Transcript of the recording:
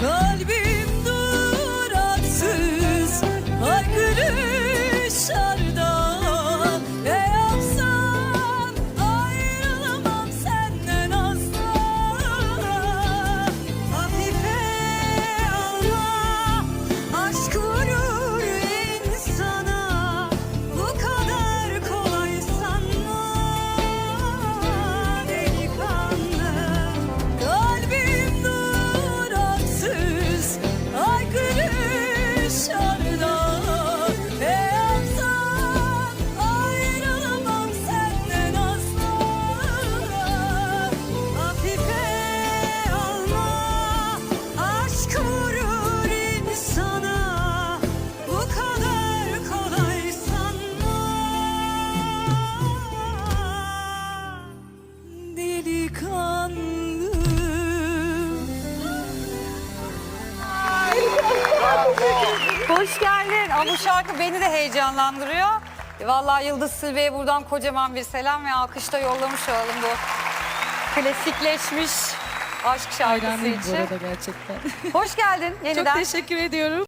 Kalbim delikanlı Hoş geldin. Aa, bu şarkı beni de heyecanlandırıyor. E, Vallahi Yıldız Silve'ye buradan kocaman bir selam ve alkış da yollamış olalım bu klasikleşmiş aşk şarkısı Hayranıyım bu için. arada gerçekten. Hoş geldin Çok yeniden. teşekkür ediyorum.